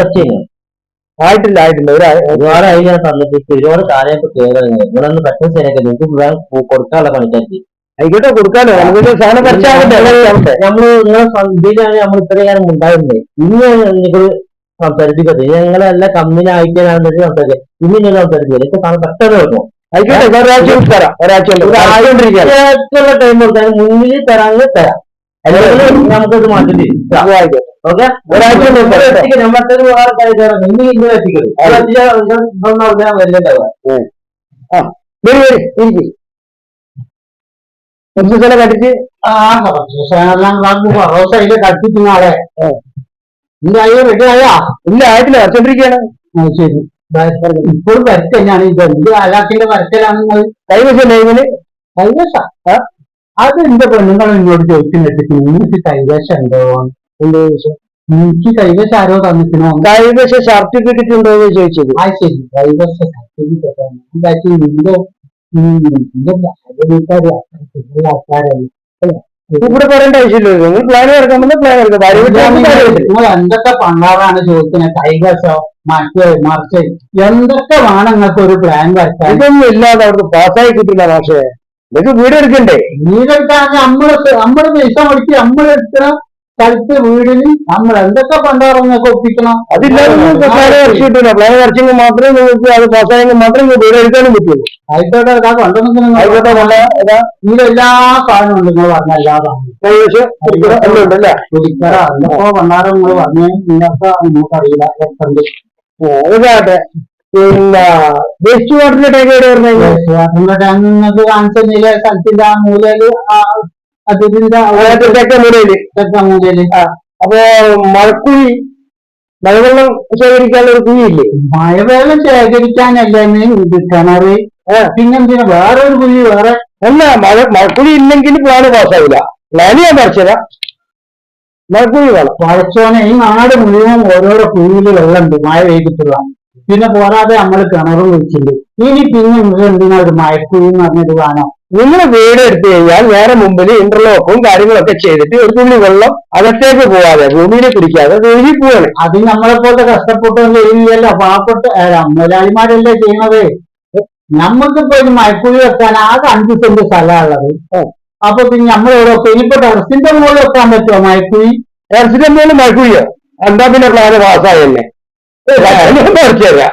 വെച്ചേനു ആയിട്ടില്ല ആയിട്ടില്ല. ഒരു ഒരുപാട് ആയി ഞാൻ തന്നിട്ട് ഒരുപാട് കാലയൊക്കെ കേറുന്നത് ഇവിടെ നിങ്ങളൊന്ന് പെട്ടെന്ന് ശരിയാക്കി നിങ്ങൾക്ക് കൊടുക്കാനുള്ള പണിക്കാക്കി ആയിക്കോട്ടെ കൊടുക്കാലോ. നമുക്ക് സാധനം പറിച്ചാവട്ടെ പറിച്ചാവട്ടെ നമ്മൾ നിങ്ങളെ ഇതിലാണ് നമ്മൾ ഇത്രയും കാലം ഉണ്ടായിരുന്നത് ഇനിയാണ് നിങ്ങൾ സംസാരിപ്പിക്കട്ടെ. ഞങ്ങളെ എല്ലാ കമ്പനി അയക്കാനാണ് സംസാരിക്കുക ഇനി നിങ്ങൾ സംസാരിക്കില്ല ഇപ്പൊ സാധനം പെട്ടെന്ന് വെക്കും ആയിക്കോട്ടെ ഒരാഴ്ച തരാം. ഒരാഴ്ച ടൈം കൊടുത്താൽ മുന്നിൽ തരാങ്ങ് തരാം. നമുക്കത് മാറ്റി ഓക്കെ? ഒരാഴ്ച എത്തിക്കരുത് റോസയിൽ റെഡി ആയാ? ഇല്ല ആയിട്ടില്ല. വരച്ചോണ്ടിരിക്കുകയാണ് ശരി. ഇപ്പോഴും വരച്ച തന്നെയാണ് ഇത് എന്ത് അലാക്കിന്റെ വരക്കലാണ് നിങ്ങൾ കൈവശം കൈവശ. അത് എന്റെ പെണ്ണുങ്ങൾ എന്നോട് ചോദിക്കുന്നുണ്ട് നിങ്ങൾക്ക് കൈവശം ഉണ്ടോ? എന്ത് എനിക്ക് കൈവശം ആരോ തന്നിക്കണോ കൈവശ സർട്ടിഫിക്കറ്റ് ഉണ്ടോ എന്ന് ചോദിച്ചത്. ആ ശരി. കൈവശ സർട്ടിഫിക്കറ്റ് എന്താക്കി നിന്റെ നിന്റെ ഭാര്യ വീട്ടുകാര് അത്ര ആൾക്കാരല്ലേ ഇവിടെ പറയേണ്ട ആവശ്യമില്ലല്ലോ. നിങ്ങൾ പ്ലാൻ ഇറക്കാൻ വന്ന പ്ലാൻ ഇറക്കാം. നിങ്ങൾ എന്തൊക്കെ പണ്ടാറാണ് ചോദിക്കുന്നത്? കൈവശോ മറ്റേ മറിച്ച്? എന്തൊക്കെ വേണം നിങ്ങൾക്ക് ഒരു പ്ലാൻ വരക്കാൻ ഇതൊന്നും ഇല്ലാതെ അവർക്ക് പാസ്സായി കിട്ടില്ല പക്ഷേ ഇതൊക്കെ വീട് എടുക്കണ്ടേ? വീടെടുക്കാൻ നമ്മൾ നമ്മൾ പൈസ മുടക്കി നമ്മളെടുത്ത സ്ഥലത്ത് വീടിന് നമ്മൾ എന്തൊക്കെ പണ്ടാറങ്ങൊക്കെ ഒപ്പിക്കണം? അതില്ലാതെ നിങ്ങൾക്ക് പ്ലാൻ വരച്ചെങ്കിൽ മാത്രമേ നിങ്ങൾക്ക് അത് പാസ്സായെങ്കിൽ മാത്രമേ നിങ്ങൾക്ക് വീട് എടുക്കാനും പറ്റുള്ളൂ. ആയിക്കോട്ടെ അതാ കൊണ്ടുവന്നിട്ട് ആയിക്കോട്ടെ നല്ല നിങ്ങൾ ഇതിലെല്ലാ സാധനവും ഉണ്ട് നിങ്ങൾ പറഞ്ഞ എല്ലാ സാധനവും. കുടിക്കറ എന്തൊക്കെ പണ്ടാരം നിങ്ങൾ പറഞ്ഞു? നിങ്ങൾക്ക് നമുക്കറിയില്ല എത്രണ്ട് അതാട്ടെ പിന്നെ വേസ്റ്റ് വാട്ടറിന്റെ ടാങ്ക് എവിടെ പറഞ്ഞത് നിങ്ങൾക്ക് കാണിച്ചില്ല സ്ഥലത്തിന്റെ ആ മൂലയിൽ അതിന്റെ തെക്കേ മൂലയിൽ തെക്ക മൂലയിൽ അപ്പൊ മഴക്കുഴി മഴവെള്ളം ശേഖരിക്കാനുള്ള ഒരു കുഴിയില്ലേ? മഴവെള്ളം ശേഖരിക്കാനല്ലേ കിണറ്. പിന്നെന്തിനാ വേറെ ഒരു കുഴി വേറെ. അല്ല മഴ മഴക്കുഴി ഇല്ലെങ്കിൽ പ്ലാന് പാസ്സാവില്ല. പ്ലാന് ഞാൻ പറിച്ചതാ മഴക്കുഴി വേണം. പഴച്ചോനെ ഈ നാട് മുഴുവൻ ഓരോരോ കുഴിയിൽ വെള്ളമുണ്ട്. മഴ പെയ്തിട്ടുള്ള പിന്നെ പോരാതെ നമ്മൾ കിണറും വെച്ചിട്ടുണ്ട് ഇനി പിന്നെ നിങ്ങൾ എന്തിനാ ഒരു മയക്കുഴി എന്ന് പറഞ്ഞൊരു വേണം നിങ്ങൾ വീട് എടുത്തു കഴിഞ്ഞാൽ നേരെ മുമ്പിൽ ഇന്റർലോക്കും കാര്യങ്ങളൊക്കെ ചെയ്തിട്ട് ഒരു തുള്ളി വെള്ളം അകത്തേക്ക് പോവാതെ ഭൂമിയിൽ പിടിക്കാതെ ഒഴുകി പോവാണ്. അത് നമ്മളെ പോലത്തെ കഷ്ടപ്പെട്ടൊന്നും ചെയ്യുന്നില്ലല്ലോ പാവപ്പെട്ട മുതലാളിമാരല്ലേ ചെയ്യണത് നമ്മൾക്കിപ്പോ ഒരു മഴക്കുഴി വെക്കാൻ ആകെ അഞ്ച് സെന്റ് സ്ഥലമുള്ളത് അപ്പൊ പിന്നെ നമ്മൾ ഓരോ ഇനിയിപ്പോ ടെറസിന്റെ മുകളിൽ വെക്കാൻ പറ്റുമോ മഴക്കുഴി ടെറസിന്റെ മുകളിൽ മഴക്കുഴിയോ എന്താ പിന്നെ പ്ലാന് പാസ്സായല്ലേ പറിച്ചു